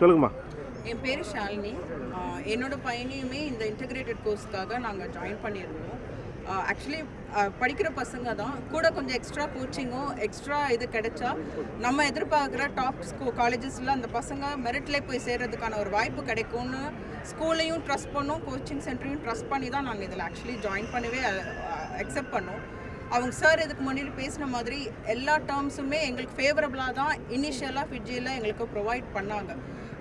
சொல்லுங்கம்மா. என் பேர் ஷாலினி. என்னோட பையனையுமே இந்த இன்டகிரேட்டட் கோர்ஸ்க்காக நாங்கள் ஜாயின் பண்ணியிருந்தோம். ஆக்சுவலி படிக்கிற பசங்க தான். கூட கொஞ்சம் எக்ஸ்ட்ரா கோச்சிங்கும் எக்ஸ்ட்ரா இது கிடைச்சா நம்ம எதிர்பார்க்குற டாப் ஸ்கூ காலேஜஸில் அந்த பசங்க மெரிட்லே போய் சேர்றதுக்கான ஒரு வாய்ப்பு கிடைக்கும்னு ஸ்கூலையும் ட்ரஸ்ட் பண்ணோம் கோச்சிங் சென்டரையும் ட்ரஸ்ட் பண்ணி தான் நாங்கள் இதில் ஆக்சுவலி ஜாயின் பண்ணவே அக்செப்ட் பண்ணோம். அவங்க சார் இதுக்கு முன்னாடி பேசின மாதிரி எல்லா டேர்ம்ஸுமே எங்களுக்கு ஃபேவரபுளாக தான். இனிஷியலாக ஃபிட்ஜியில் எங்களுக்கு ப்ரொவைட் பண்ணாங்க.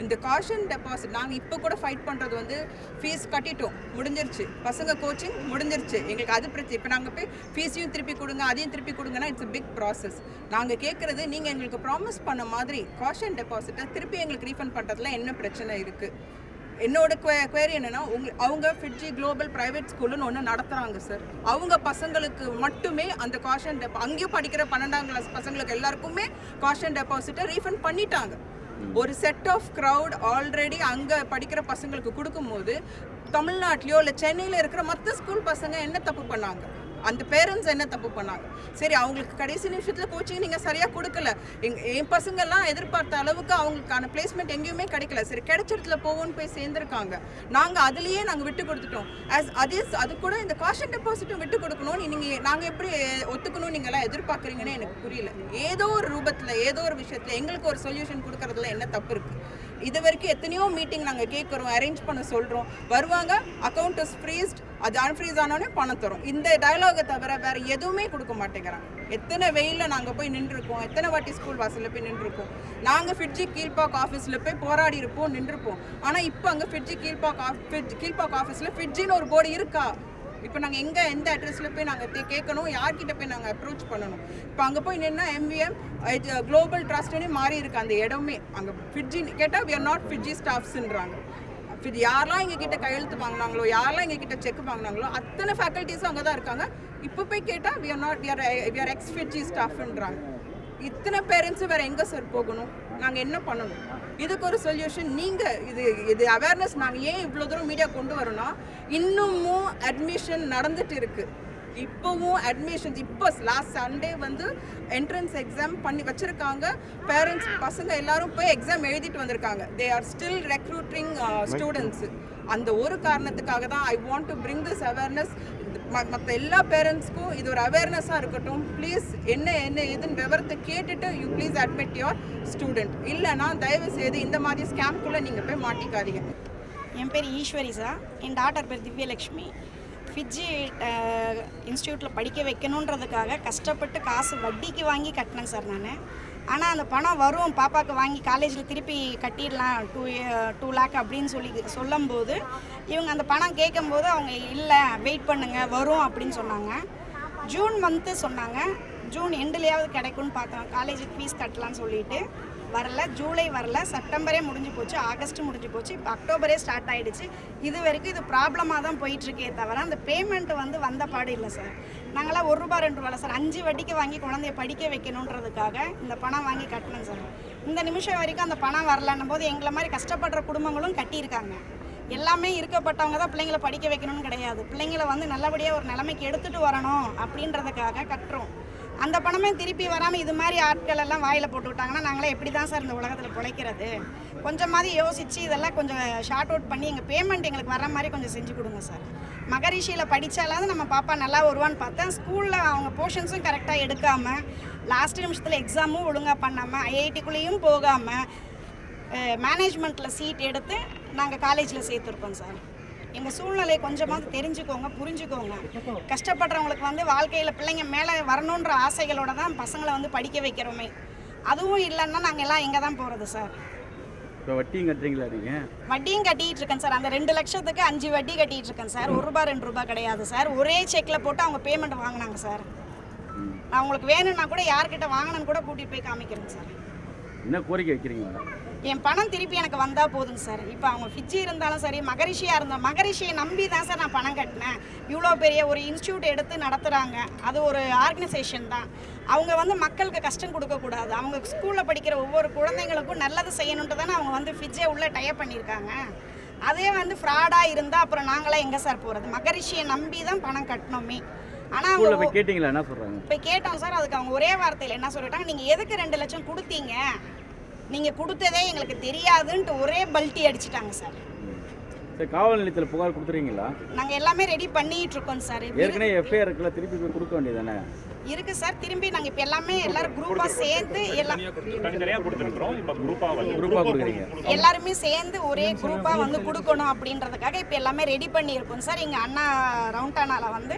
இந்த காஷன் டெபாசிட் நாங்கள் இப்போ கூட ஃபைட் பண்ணுறது வந்து ஃபீஸ் கட்டிட்டோம். முடிஞ்சிருச்சு. பசங்க கோச்சிங் முடிஞ்சிருச்சு. எங்களுக்கு அது பிரச்சனை இப்போ நாங்கள் போய் ஃபீஸையும் திருப்பி கொடுங்க அதையும் திருப்பி கொடுங்கன்னா இட்ஸ் பிக் ப்ராசஸ் நாங்கள் கேட்குறது நீங்கள் எங்களுக்கு ப்ராமிஸ் பண்ண மாதிரி காஷன் டெபாசிட்டை திருப்பி எங்களுக்கு ரீஃபண்ட் பண்ணுறதுல என்ன பிரச்சனை இருக்குது என்னோட குவேரி என்னென்னா உங்க அவங்க ஃபிட்ஜி குளோபல் ப்ரைவேட் ஸ்கூல்னு ஒன்று நடத்துகிறாங்க சார் அவங்க பசங்களுக்கு மட்டுமே அந்த காஷன் டெப் அங்கேயும் படிக்கிற பன்னெண்டாம் கிளாஸ் பசங்களுக்கு எல்லாருக்குமே காஷன் டெபாசிட்டை ரீஃபண்ட் பண்ணிட்டாங்க. ஒரு செட் ஆஃப் க்ரௌட் ஆல்ரெடி அங்கே படிக்கிற பசங்களுக்கு கொடுக்கும்போது தமிழ்நாட்டிலையோ இல்லை சென்னையில் இருக்கிற மற்ற ஸ்கூல் பசங்க என்ன தப்பு பண்ணாங்க? அந்த பேரண்ட்ஸ் என்ன தப்பு பண்ணாங்க? சரி அவங்களுக்கு கடைசி நிமிஷத்தில் கோச்சிங் நீங்கள் சரியாக கொடுக்கல. எங் என் பசங்கெல்லாம் எதிர்பார்த்த அளவுக்கு அவங்களுக்கான பிளேஸ்மெண்ட் எங்கேயுமே கிடைக்கல. சரி கிடைச்ச இடத்துல போவோம்னு போய் சேர்ந்துருக்காங்க. நாங்கள் அதுலேயே நாங்கள் விட்டு கொடுத்துட்டோம். ஆஸ் அதே அது கூட இந்த காஷன் டெபாசிட்டும் விட்டு கொடுக்கணும்னு நீங்கள் நாங்கள் எப்படி ஒத்துக்கணும் நீங்களாம் எதிர்பார்க்குறீங்கன்னு எனக்கு புரியல. ஏதோ ஒரு ரூபத்தில் ஏதோ ஒரு விஷயத்தில் எங்களுக்கு ஒரு சொல்யூஷன் கொடுக்கறதுல என்ன தப்பு இருக்குது இது வரைக்கும் எத்தனையோ மீட்டிங் நாங்கள் கேட்குறோம் அரேஞ்ச் பண்ண சொல்கிறோம் வருவாங்க அக்கௌண்ட் இஸ் ஃப்ரீஸ்ட் அது அன்ஃப்ரீஸ் ஆனோடனே பணம் தரும். இந்த டயலாகை தவிர வேறு எதுவுமே கொடுக்க மாட்டேங்கிறாங்க. எத்தனை வெயிலில் நாங்கள் போய் நின்றுருக்கோம் எத்தனை வாட்டி ஸ்கூல் வாசலில் போய் நின்றுருக்கோம். நாங்கள் ஃபிட்ஜி கீழ்பாக் ஆஃபீஸில் போய் போராடி இருப்போம் நின்றுருப்போம் ஆனால் இப்போ அங்கே ஃபிட்ஜி கீழ்பாக் ஆஃப் ஃபிட் கீழ்பாக் ஆஃபீஸில் ஃபிட்ஜின்னு ஒரு போர்டு இருக்கா? இப்போ நாங்கள் எங்கே எந்த அட்ரஸில் போய் நாங்கள் கேட்கணும் யார்கிட்ட போய் நாங்கள் அப்ரோச் பண்ணணும்? இப்போ அங்கே போய் நின்னா எம்விஎம் குளோபல் ட்ரஸ்ட்னு மாறி இருக்கு அந்த இடமே. அங்கே ஃபிட்ஜி கேட்டால் வி ஆர் நாட் ஃபிட்ஜி ஸ்டாஃப்ஸுன்றாங்க இது யாரெல்லாம் எங்ககிட்ட கையெழுத்து வாங்கினாங்களோ யாரெல்லாம் எங்ககிட்ட செக் வாங்கினாங்களோ அத்தனை ஃபேக்கல்ட்டிஸும் அங்கே தான் இருக்காங்க. இப்போ போய் கேட்டால் we are not we are we are ex FIITJEE ஸ்டாஃப்ன்றாங்க இத்தனை பேரண்ட்ஸும் வேறு எங்கே சார் போகணும்? நாங்கள் என்ன பண்ணணும்? இதுக்கு ஒரு சொல்யூஷன் நீங்கள் இது இது அவேர்னஸ் நாங்கள் ஏன் இவ்வளோ தூரம் மீடியா கொண்டு வரோம்னா இன்னமும் அட்மிஷன் நடந்துட்டு இருக்கு. இப்போவும் அட்மிஷன்ஸ் இப்போ லாஸ்ட் சண்டே வந்து என்ட்ரன்ஸ் எக்ஸாம் பண்ணி வச்சுருக்காங்க. பேரண்ட்ஸ் பசங்க எல்லாரும் போய் எக்ஸாம் எழுதிட்டு வந்திருக்காங்க. They are still recruiting students அந்த ஒரு காரணத்துக்காக தான் I want to bring this awareness மற்ற எல்லா பேரண்ட்ஸ்க்கும் இது ஒரு அவேர்னஸாக இருக்கட்டும். ப்ளீஸ் என்ன என்ன ஏதுன்னு விவரத்தை கேட்டுட்டு you please admit your student இல்லைனா தயவு செய்து இந்த மாதிரி ஸ்கேம்குள்ளே நீங்கள் போய் மாட்டிக்காதீங்க. என் பேர் ஈஸ்வரி சார். என் டாட்டர் பேர் திவ்யலக்ஷ்மி. ஃபிட்ஜி இன்ஸ்டியூட்டில் படிக்க வைக்கணுன்றதுக்காக கஷ்டப்பட்டு காசு வட்டிக்கு வாங்கி கட்டினேன் சார் நான். ஆனால் அந்த பணம் வரும் பாப்பாவுக்கு வாங்கி காலேஜில் திருப்பி கட்டிடலாம் டூ டூ லேக் அப்படின்னு சொல்லி சொல்லும்போது இவங்க அந்த பணம் கேட்கும்போது அவங்க இல்லை வெயிட் பண்ணுங்கள் வரும் அப்படின்னு சொன்னாங்க. ஜூன் மந்த்து சொன்னாங்க. ஜூன் எண்டுலேயாவது கிடைக்கும்னு பார்த்தோம். காலேஜுக்கு ஃபீஸ் கட்டலாம்னு சொல்லிட்டு. வரல ஜூலை வரல செப்டம்பரே முடிஞ்சு போச்சு ஆகஸ்ட் முடிஞ்சு போச்சு இப்போ அக்டோபரே ஸ்டார்ட் ஆகிடுச்சு இது வரைக்கும் இது ப்ராப்ளமாக தான் போயிட்டுருக்கே தவிர அந்த பேமெண்ட் வந்து வந்த பாடு இல்லை சார். நாங்களாம் ஒரு ரூபா ரெண்டு ரூபா சார் அஞ்சு வட்டிக்கு வாங்கி குழந்தைய படிக்க வைக்கணுன்றதுக்காக இந்த பணம் வாங்கி கட்டணும் சார். இந்த நிமிஷம் வரைக்கும் அந்த பணம் வரலன்னும் போது எங்களை மாதிரி கஷ்டப்படுற குடும்பங்களும் கட்டியிருக்காங்க. எல்லாமே இருக்கப்பட்டவங்க தான் பிள்ளைங்களை படிக்க வைக்கணும்னு கிடையாது. பிள்ளைங்களை வந்து நல்லபடியாக ஒரு நிலைமைக்கு எடுத்துகிட்டு வரணும் அப்படின்றதுக்காக கட்டுறோம். அந்த பணமே திருப்பி வராமல் இது மாதிரி ஆட்கள் எல்லாம் வாயில் போட்டு விட்டாங்கன்னா நாங்களே எப்படி தான் சார் இந்த உலகத்தில் பிழைக்கிறது? கொஞ்சமாவது யோசித்து இதெல்லாம் கொஞ்சம் ஷார்ட் அவுட் பண்ணி எங்கள் பேமெண்ட் எங்களுக்கு வர மாதிரி கொஞ்சம் செஞ்சு கொடுங்க சார். மகரிஷியில் படித்தாலாவது நம்ம பாப்பா நல்லா வருவான்னு பார்த்தேன். ஸ்கூலில் அவங்க போர்ஷன்ஸும் கரெக்டாக எடுக்காமல் லாஸ்ட் நிமிஷத்தில் எக்ஸாமும் ஒழுங்காக பண்ணாமல் ஐஐடிக்குள்ளேயும் போகாமல் மேனேஜ்மெண்ட்டில் சீட் எடுத்து நாங்கள் காலேஜில் சேர்த்துருக்கோம் சார். எங்கள் சூழ்நிலையை கொஞ்சமாவது தெரிஞ்சுக்கோங்க புரிஞ்சுக்கோங்க. கஷ்டப்படுறவங்களுக்கு வந்து வாழ்க்கையில் பிள்ளைங்க மேலே வரணுன்ற ஆசைகளோட தான் பசங்களை வந்து படிக்க வைக்கிறோமே. அதுவும் இல்லைன்னா நாங்கள் எல்லாம் எங்கே தான் போகிறது சார்? இப்போ வட்டியும் கட்டுறீங்களா நீங்கள் வட்டியும் கட்டிட்டு இருக்கேன் சார். அந்த ரெண்டு லட்சத்துக்கு அஞ்சு வட்டி கட்டிட்டு இருக்கேன் சார். ஒரு ரூபா ரெண்டு ரூபா கிடையாது சார். ஒரே செக்கில் போட்டு அவங்க பேமெண்ட் வாங்கினாங்க சார். நான் உங்களுக்கு வேணும்னா கூட யார்கிட்ட வாங்கினேன்னு கூட கூட்டிகிட்டு போய் காமிக்கிறேங்க சார். என்ன கோரிக்கை வைக்கிறீங்க மேடம்? என் பணம் திருப்பி எனக்கு வந்தால் போதுங்க சார். இப்போ அவங்க ஃபிட்ஜி இருந்தாலும் சரி மகரிஷியாக இருந்தால் மகரிஷியை நம்பி தான் சார் நான் பணம் கட்டினேன். இவ்வளோ பெரிய ஒரு இன்ஸ்டியூட் எடுத்து நடத்துகிறாங்க அது ஒரு ஆர்கனைசேஷன் தான். அவங்க வந்து மக்களுக்கு கஷ்டம் கொடுக்கக்கூடாது அவங்க ஸ்கூலில் படிக்கிற ஒவ்வொரு குழந்தைங்களுக்கும் நல்லது செய்யணுன்ட்டு தானே அவங்க வந்து ஃபிட்ஜை உள்ளே டயப் பண்ணியிருக்காங்க. அதே வந்து ஃப்ராடாக இருந்தால் அப்புறம் நாங்களாம் எங்கே சார் போகிறது மகரிஷியை நம்பி தான் பணம் கட்டினோமே ஆனால் ஸ்கூலில் அவங்க போய் கேட்டிங்களா? என்ன சொல்கிறாங்க போய் கேட்டோம் சார். அதுக்கு அவங்க ஒரே வார்த்தையில் என்ன சொல்லிட்டாங்க? நீங்கள் எதுக்கு ரெண்டு லட்சம் கொடுத்தீங்க? நீங்கள் கொடுத்ததே எங்களுக்கு தெரியாதுன்ட்டு ஒரே பல்ட்டி அடிச்சிட்டாங்க சார். சரி காவல் நிலையத்தில் புகார் கொடுத்துறீங்களா? நாங்கள் எல்லாமே ரெடி பண்ணிட்டு இருக்கோம் சார். ஏற்கனவே எஃப்ஐஆர் இருக்குல்ல திருப்பி போய் கொடுக்க வேண்டியதானே இருக்கு சார். திரும்பி நாங்கள் இப்போ எல்லாமே எல்லாரும் குரூப்பாக சேர்ந்து எல்லாம் எல்லாருமே சேர்ந்து ஒரே குரூப்பாக வந்து கொடுக்கணும் அப்படின்றதுக்காக இப்போ எல்லாமே ரெடி பண்ணியிருக்கோம் சார். இங்கே அண்ணா ரவுண்டானால வந்து.